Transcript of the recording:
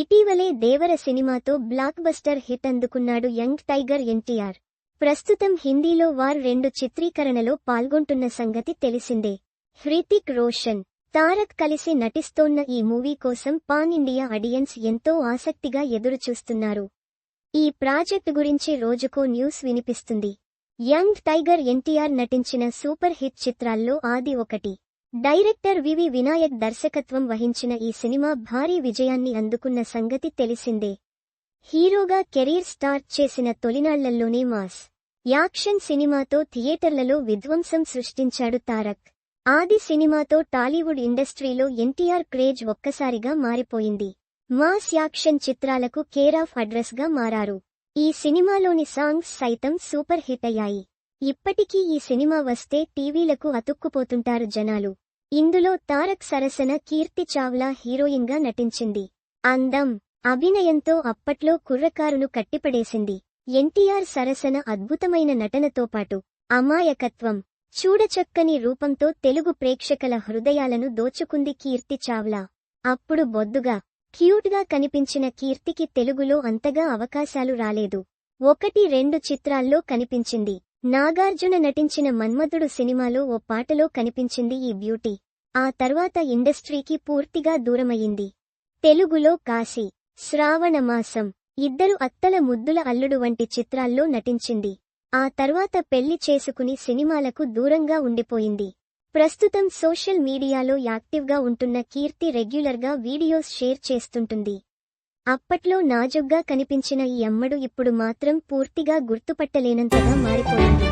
ఇటీవలే దేవర సినిమాతో blockbuster hit అందుకున్నాడు యంగ్ టైగర్ ఎన్టీఆర్. ప్రస్తుతం హిందీలో వార్ రెండు చిత్రీకరణలో పాల్గొంటున్న సంగతి తెలిసిందే. హృతిక్ రోషన్ తారక్ కలిసి నటిస్తోన్న ఈ మూవీ కోసం పాన్ ఇండియా ఆడియన్స్ ఎంతో ఆసక్తిగా ఎదురుచూస్తున్నారు. ఈ ప్రాజెక్ట్ గురించి రోజుకో న్యూస్ వినిపిస్తుంది. యంగ్ టైగర్ ఎన్టీఆర్ నటించిన సూపర్ హిట్ చిత్రాల్లో ఆది ఒకటి. డైరెక్టర్ వివి వినాయక్ దర్శకత్వం వహించిన ఈ సినిమా భారీ విజయాన్ని అందుకున్న సంగతి తెలిసిందే. హీరోగా కెరీర్ స్టార్ట్ చేసిన తొలినాళ్ళల్లోనే మాస్ యాక్షన్ సినిమాతో థియేటర్లలో విధ్వంసం సృష్టించాడు తారక్. ఆది సినిమాతో టాలీవుడ్ ఇండస్ట్రీలో ఎన్టీఆర్ క్రేజ్ ఒక్కసారిగా మారిపోయింది. మాస్ యాక్షన్ చిత్రాలకు కేర్ ఆఫ్ అడ్రస్గా మారారు. ఈ సినిమాలోని సాంగ్స్ సైతం సూపర్ హిట్ అయ్యాయి. ఇప్పటికీ ఈ సినిమా వస్తే టీవీలకు అతుక్కుపోతుంటారు జనాలు. ఇందులో తారక్ సరసన కీర్తి చావ్లా హీరోయిన్గా నటించింది. అందం అభినయంతో అప్పట్లో కుర్రకారును కట్టిపడేసింది. ఎన్టీఆర్ సరసన అద్భుతమైన నటనతో పాటు అమాయకత్వం చూడచక్కని రూపంతో తెలుగు ప్రేక్షకుల హృదయాలను దోచుకుంది కీర్తి చావ్లా. అప్పుడు బొద్దుగా క్యూట్గా కనిపించిన కీర్తికి తెలుగులో అంతగా అవకాశాలు రాలేదు. ఒకటి రెండు చిత్రాల్లో కనిపించింది. నాగార్జున నటించిన మన్మధుడు సినిమాలో ఓ పాటలో కనిపించింది ఈ బ్యూటీ. ఆ తర్వాత ఇండస్ట్రీకి పూర్తిగా దూరమయ్యింది. తెలుగులో కాశీ శ్రావణమాసం ఇద్దరు అత్తల ముద్దుల అల్లుడు వంటి చిత్రాల్లో నటించింది. ఆ తర్వాత పెళ్ళి చేసుకుని సినిమాలకు దూరంగా ఉండిపోయింది. ప్రస్తుతం సోషల్ మీడియాలో యాక్టివ్గా ఉంటున్న కీర్తి రెగ్యులర్గా వీడియోస్ షేర్ చేస్తుంటుంది. అప్పట్లో నాజుగ్గా కనిపించిన ఈ అమ్మడు ఇప్పుడు మాత్రం పూర్తిగా గుర్తుపట్టలేనంతగా మారిపోయింది